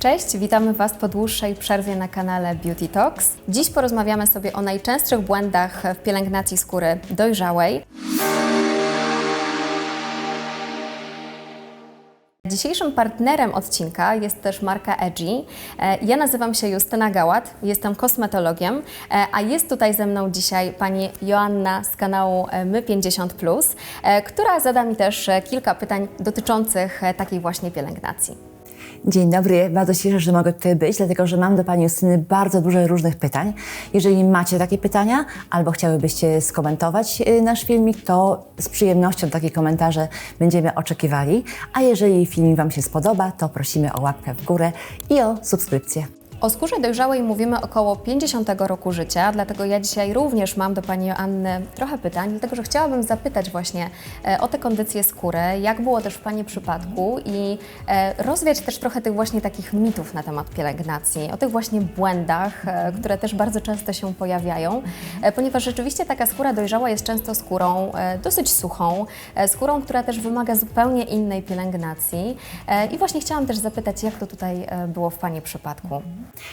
Cześć, witamy Was po dłuższej przerwie na kanale Beauty Talks. Dziś porozmawiamy sobie o najczęstszych błędach w pielęgnacji skóry dojrzałej. Dzisiejszym partnerem odcinka jest też marka Edgy. E, Ja nazywam się Justyna Gałat, jestem kosmetologiem, e, a jest tutaj ze mną dzisiaj pani Joanna z kanału e, My50+, e, która zada mi też kilka pytań dotyczących takiej właśnie pielęgnacji. Dzień dobry, bardzo się cieszę, że mogę tutaj być, dlatego że mam do Pani Justyny bardzo dużo różnych pytań. Jeżeli macie takie pytania albo chciałybyście skomentować y, nasz filmik, to z przyjemnością takie komentarze będziemy oczekiwali. A jeżeli filmik Wam się spodoba, to prosimy o łapkę w górę i o subskrypcję. O skórze dojrzałej mówimy około 50 roku życia, dlatego ja dzisiaj również mam do Pani Joanny trochę pytań, dlatego że chciałabym zapytać właśnie e, o tę kondycję skóry, jak było też w Pani przypadku i e, rozwiać też trochę tych właśnie takich mitów na temat pielęgnacji, o tych właśnie błędach, e, które też bardzo często się pojawiają, ponieważ rzeczywiście taka skóra dojrzała jest często skórą dosyć suchą, skórą, która też wymaga zupełnie innej pielęgnacji i właśnie chciałam też zapytać, jak to tutaj było w Pani przypadku.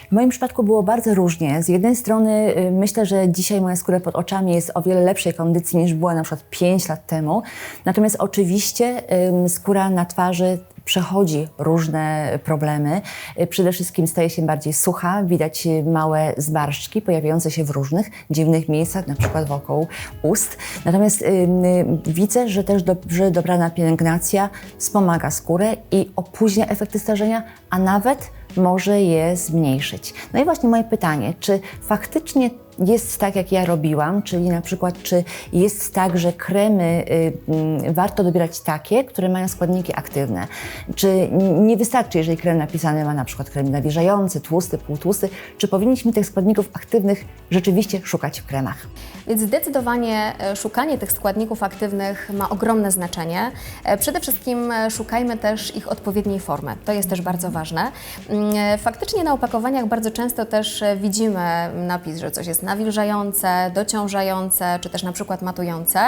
W moim przypadku było bardzo różnie. Z jednej strony y, myślę, że dzisiaj moja skóra pod oczami jest o wiele lepszej kondycji niż była na przykład 5 lat temu. Natomiast oczywiście skóra na twarzy przechodzi różne problemy. Y, Przede wszystkim staje się bardziej sucha, widać y, małe zmarszczki pojawiające się w różnych dziwnych miejscach, na przykład wokół ust. Natomiast ym, y, widzę, że też dobrze dobrana pielęgnacja wspomaga skórę i opóźnia efekty starzenia, a nawet może je zmniejszyć. No i właśnie moje pytanie, czy faktycznie jest tak, jak ja robiłam, czyli na przykład, czy jest tak, że kremy y, mm, warto dobierać takie, które mają składniki aktywne? Czy nie wystarczy, jeżeli krem napisany ma na przykład krem nawilżający, tłusty, półtłusty, czy powinniśmy tych składników aktywnych rzeczywiście szukać w kremach? Więc zdecydowanie e, szukanie tych składników aktywnych ma ogromne znaczenie. E, Przede wszystkim e, szukajmy też ich odpowiedniej formy. To jest też bardzo ważne. Mm, Faktycznie na opakowaniach bardzo często też widzimy napis, że coś jest nawilżające, dociążające, czy też na przykład matujące.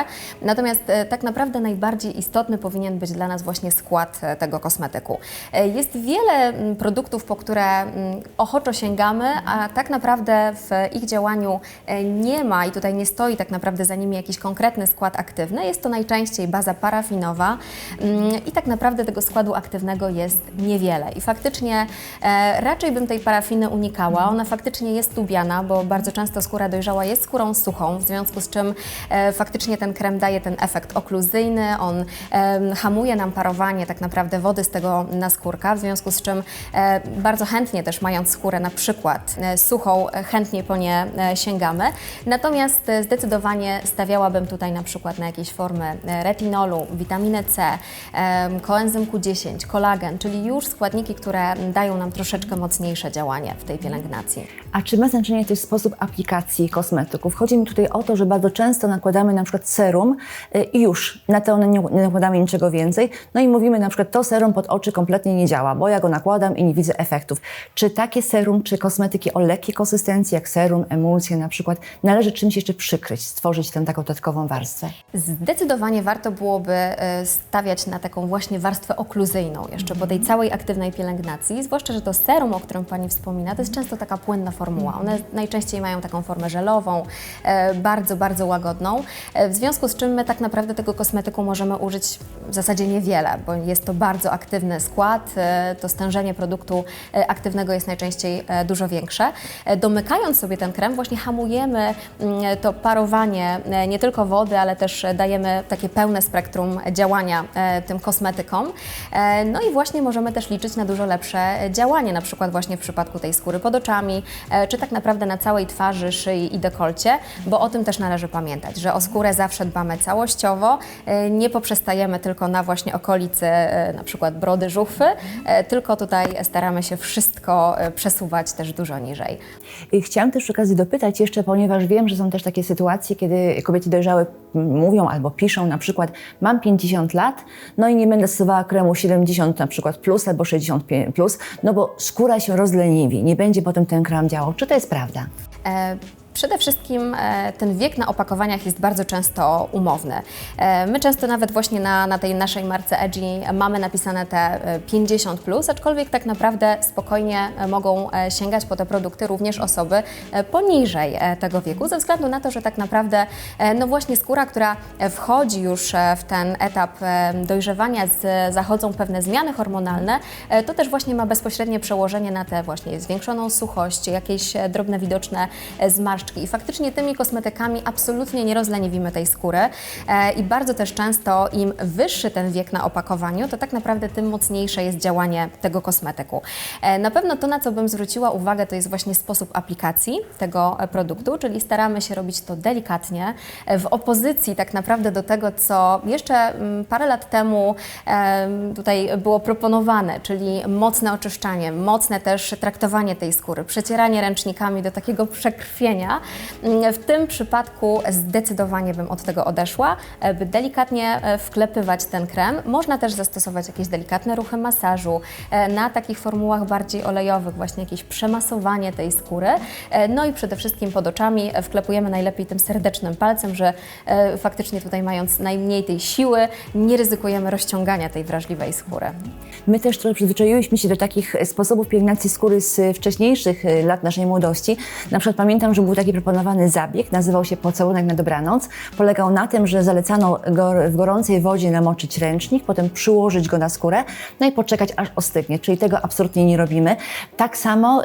Natomiast e, tak naprawdę najbardziej istotny powinien być dla nas właśnie skład e, tego kosmetyku. E, Jest wiele mm, produktów, po które mm, ochoczo sięgamy, a tak naprawdę w ich działaniu nie ma i tutaj nie stoi tak naprawdę za nimi jakiś konkretny skład aktywny. Jest to najczęściej baza parafinowa mm, i tak naprawdę tego składu aktywnego jest niewiele. I faktycznie raczej bym tej parafiny unikała. Ona faktycznie jest lubiana, bo bardzo często skóra dojrzała jest skórą suchą, w związku z czym e, faktycznie ten krem daje ten efekt okluzyjny, on em, hamuje nam parowanie tak naprawdę wody z tego naskórka, w związku z czym e, bardzo chętnie też mając skórę na przykład e, suchą, e, chętnie po nie e, sięgamy. Natomiast e, zdecydowanie stawiałabym tutaj na przykład na jakieś formy e, retinolu, witaminę C, em, koenzym Q10, kolagen, czyli już składniki, które dają nam troszeczkę mocniejsze działanie w tej pielęgnacji. A czy ma znaczenie też sposób aplikacji kosmetyków? Chodzi mi tutaj o to, że bardzo często nakładamy na przykład serum y, i już na to nie nakładamy niczego więcej. No i mówimy na przykład to serum pod oczy kompletnie nie działa, bo ja go nakładam i nie widzę efektów. Czy takie serum, czy kosmetyki o lekkiej konsystencji, jak serum, emulsje na przykład, należy czymś jeszcze przykryć, stworzyć tę taką dodatkową warstwę? Zdecydowanie warto byłoby e, stawiać na taką właśnie warstwę okluzyjną jeszcze po tej całej aktywnej pielęgnacji, zwłaszcza, że to serum, o którym Pani wspomina, to jest często taka płynna formuła. One najczęściej mają taką formę żelową, e, bardzo, bardzo łagodną, e, w związku z czym my tak naprawdę tego kosmetyku możemy użyć w zasadzie niewiele, bo jest to bardzo aktywny skład, e, to stężenie produktu aktywnego jest najczęściej dużo większe. Domykając sobie ten krem, właśnie hamujemy mm, to parowanie nie tylko wody, ale też dajemy takie pełne spektrum działania tym kosmetykom. No i właśnie możemy też liczyć na dużo lepsze działanie, na przykład właśnie w przypadku tej skóry pod oczami, czy tak naprawdę na całej twarzy, szyi i dekolcie, bo o tym też należy pamiętać, że o skórę zawsze dbamy całościowo, e, nie poprzestajemy tylko na właśnie okolicy e, na przykład brody, żuchwy, e, tylko tutaj staramy się wszystko przesuwać też dużo niżej. Chciałam też przy okazji dopytać jeszcze, ponieważ wiem, że są też takie sytuacje, kiedy kobiety dojrzałe mówią albo piszą na przykład mam 50 lat, no i nie będę stosowała kremu 70 na przykład plus albo 65 plus, no bo skóra się rozleniwi, nie będzie potem ten krem działał. Czy to jest prawda? uh, Przede wszystkim e, ten wiek na opakowaniach jest bardzo często umowny. E, My często nawet właśnie na, na tej naszej marce Edgy mamy napisane te e, 50, plus, aczkolwiek tak naprawdę spokojnie e, mogą e, sięgać po te produkty również osoby e, poniżej e, tego wieku, ze względu na to, że tak naprawdę e, no właśnie skóra, która e, wchodzi już e, w ten etap e, dojrzewania, z, zachodzą pewne zmiany hormonalne, e, to też właśnie ma bezpośrednie przełożenie na tę właśnie zwiększoną suchość, jakieś e, drobne widoczne e, I faktycznie tymi kosmetykami absolutnie nie rozleniwimy tej skóry e, i bardzo też często im wyższy ten wiek na opakowaniu, to tak naprawdę tym mocniejsze jest działanie tego kosmetyku. E, Na pewno to, na co bym zwróciła uwagę, to jest właśnie sposób aplikacji tego e, produktu, czyli staramy się robić to delikatnie, w opozycji tak naprawdę do tego, co jeszcze mm, parę lat temu em, tutaj było proponowane, czyli mocne oczyszczanie, mocne też traktowanie tej skóry, przecieranie ręcznikami do takiego przekrwienia. W tym przypadku zdecydowanie bym od tego odeszła, by delikatnie e, wklepywać ten krem. Można też zastosować jakieś delikatne ruchy masażu e, na takich formułach bardziej olejowych, właśnie jakieś przemasowanie tej skóry. E, No i przede wszystkim pod oczami wklepujemy najlepiej tym serdecznym palcem, że faktycznie tutaj mając najmniej tej siły, nie ryzykujemy rozciągania tej wrażliwej skóry. My też trochę przyzwyczaiłyśmy się do takich sposobów pielęgnacji skóry z wcześniejszych lat naszej młodości. Na przykład pamiętam, że był taki proponowany zabieg, nazywał się pocałunek na dobranoc. Polegał na tym, że zalecano go w gorącej wodzie namoczyć ręcznik, potem przyłożyć go na skórę, no i poczekać aż ostygnie, czyli tego absolutnie nie robimy. Tak samo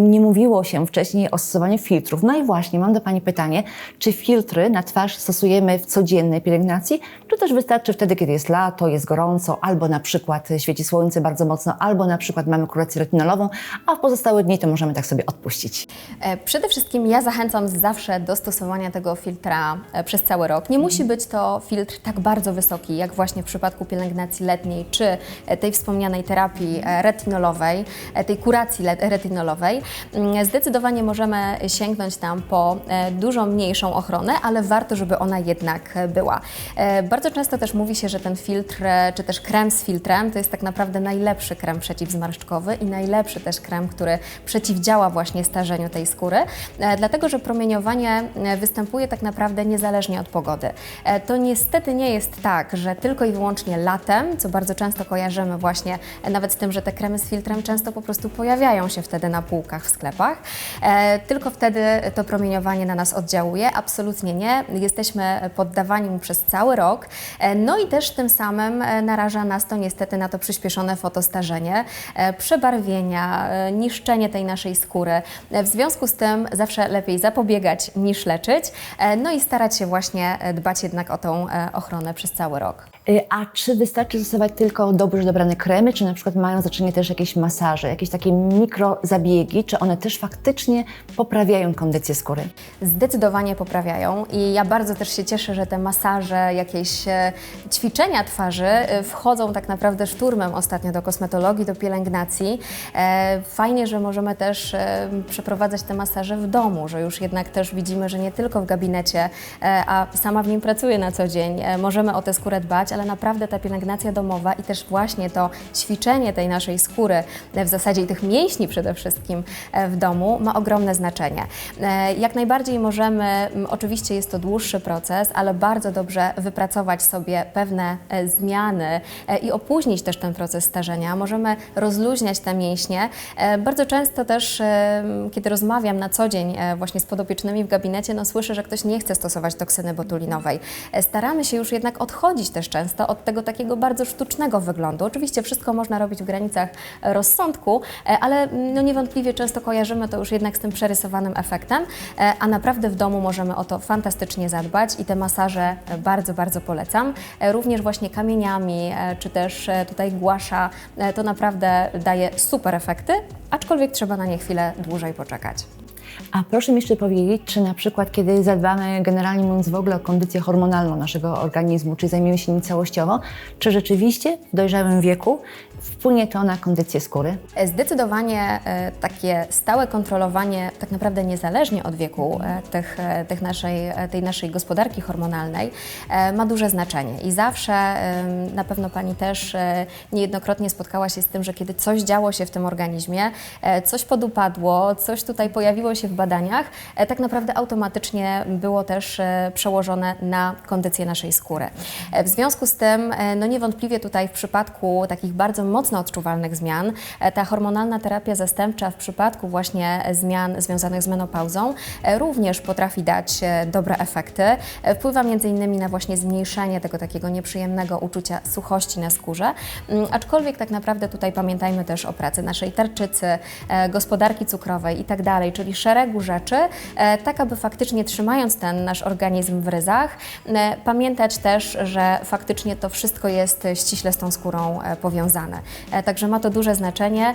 nie mówiło się wcześniej o stosowaniu filtrów. No i właśnie, mam do Pani pytanie, czy filtry na twarz stosujemy w codziennej pielęgnacji, czy też wystarczy wtedy, kiedy jest lato, jest gorąco, albo na przykład świeci słońce bardzo mocno, albo na przykład mamy kurację retinolową, a w pozostałe dni to możemy tak sobie odpuścić. E, Przede wszystkim ja zachęcam zawsze do stosowania tego filtra e, przez cały rok. Nie musi być to filtr tak bardzo wysoki, jak właśnie w przypadku pielęgnacji letniej, czy e, tej wspomnianej terapii e, retinolowej, tej kuracji retinolowej. Mm, Zdecydowanie możemy sięgnąć tam po dużo mniejszą ochronę, ale warto, żeby ona jednak była. Bardzo często też mówi się, że ten filtr, czy też krem z filtrem, to jest tak naprawdę najlepszy krem przeciwzmarszczkowy i najlepszy też krem, który przeciwdziała właśnie starzeniu tej skóry, dlatego że promieniowanie e, występuje tak naprawdę niezależnie od pogody. E, To niestety nie jest tak, że tylko i wyłącznie latem, co bardzo często kojarzymy właśnie e, nawet z tym, że te kremy z filtrem często po prostu pojawiają się wtedy na półkach w sklepach, tylko wtedy to promieniowanie na nas oddziałuje. Absolutnie nie. Jesteśmy poddawani mu przez cały rok, no i też tym samym naraża nas to niestety na to przyspieszone fotostarzenie, przebarwienia, niszczenie tej naszej skóry. W związku z tym zawsze lepiej zapobiegać niż leczyć, e, no i starać się właśnie e, dbać jednak o tą e, ochronę przez cały rok. Y, A czy wystarczy stosować tylko dobrze dobrane kremy, czy na przykład mają znaczenie też jakieś masaże, jakieś takie mikrozabiegi, czy one też faktycznie poprawiają kondycję skóry? Zdecydowanie poprawiają i ja bardzo też się cieszę, że te masaże, jakieś ćwiczenia twarzy wchodzą tak naprawdę szturmem ostatnio do kosmetologii, do pielęgnacji. Fajnie, że możemy też przeprowadzać te masaże w domu, że już jednak też widzimy, że nie tylko w gabinecie, e, a sama w nim pracuję na co dzień, e, możemy o tę skórę dbać, ale naprawdę ta pielęgnacja domowa i też właśnie to ćwiczenie tej naszej skóry, e, w zasadzie i tych mięśni przede wszystkim w domu ma ogromne znaczenie. Jak najbardziej możemy, oczywiście jest to dłuższy proces, ale bardzo dobrze wypracować sobie pewne zmiany i opóźnić też ten proces starzenia. Możemy rozluźniać te mięśnie. Bardzo często też, kiedy rozmawiam na co dzień e, właśnie z podopiecznymi w gabinecie, no słyszę, że ktoś nie chce stosować toksyny botulinowej. E, Staramy się już jednak odchodzić też często od tego takiego bardzo sztucznego wyglądu. Oczywiście wszystko można robić w granicach e, rozsądku, e, ale mm, no niewątpliwie często kojarzymy to już jednak z tym przerysowanym efektem, a naprawdę w domu możemy o to fantastycznie zadbać i te masaże bardzo, bardzo polecam. Również właśnie kamieniami, czy też tutaj głasza, to naprawdę daje super efekty, aczkolwiek trzeba na nie chwilę dłużej poczekać. A proszę mi jeszcze powiedzieć, czy na przykład, kiedy zadbamy generalnie mówiąc w ogóle o kondycję hormonalną naszego organizmu, czy zajmiemy się nim całościowo, czy rzeczywiście w dojrzałym wieku wpłynie to na kondycję skóry? E, Zdecydowanie e, takie stałe kontrolowanie, tak naprawdę niezależnie od wieku e, tych, tych naszej, tej naszej gospodarki hormonalnej, ma duże znaczenie. I zawsze, na pewno Pani też niejednokrotnie spotkała się z tym, że kiedy coś działo się w tym organizmie, coś podupadło, coś tutaj pojawiło się w badaniach, e, tak naprawdę automatycznie było też e, przełożone na kondycję naszej skóry. E, W związku z tym, no niewątpliwie tutaj w przypadku takich bardzo mocno odczuwalnych zmian, ta hormonalna terapia zastępcza w przypadku właśnie zmian związanych z menopauzą również potrafi dać dobre efekty. Wpływa między innymi na właśnie zmniejszenie tego takiego nieprzyjemnego uczucia suchości na skórze, Mm, aczkolwiek tak naprawdę tutaj pamiętajmy też o pracy naszej tarczycy, gospodarki cukrowej i tak dalej, czyli szeregu rzeczy, e, tak aby faktycznie trzymając ten nasz organizm w ryzach, e, pamiętać też, że faktycznie to wszystko jest ściśle z tą skórą e, powiązane. Także ma to duże znaczenie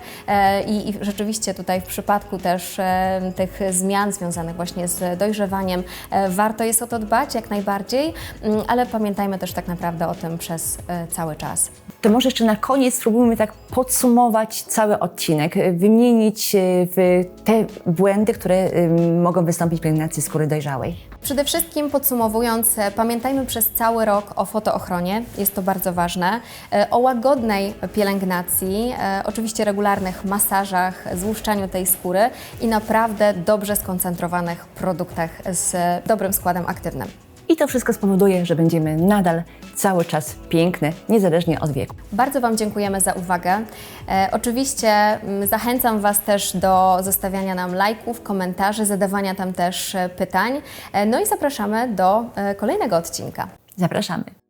i, rzeczywiście tutaj w przypadku też tych zmian związanych właśnie z dojrzewaniem warto jest o to dbać jak najbardziej, mm, ale pamiętajmy też tak naprawdę o tym przez cały czas. To może jeszcze na koniec spróbujmy tak podsumować cały odcinek, wymienić te błędy, które y, mogą wystąpić w pielęgnacji skóry dojrzałej. Przede wszystkim podsumowując, e, pamiętajmy przez cały rok o fotoochronie, jest to bardzo ważne, e, o łagodnej pielęgnacji, e, oczywiście regularnych masażach, złuszczaniu tej skóry i naprawdę dobrze skoncentrowanych produktach z dobrym składem aktywnym. I to wszystko spowoduje, że będziemy nadal cały czas piękne, niezależnie od wieku. Bardzo Wam dziękujemy za uwagę. E, oczywiście mm, zachęcam Was też do zostawiania nam lajków, komentarzy, zadawania tam też e, pytań. E, no i zapraszamy do e, kolejnego odcinka. Zapraszamy.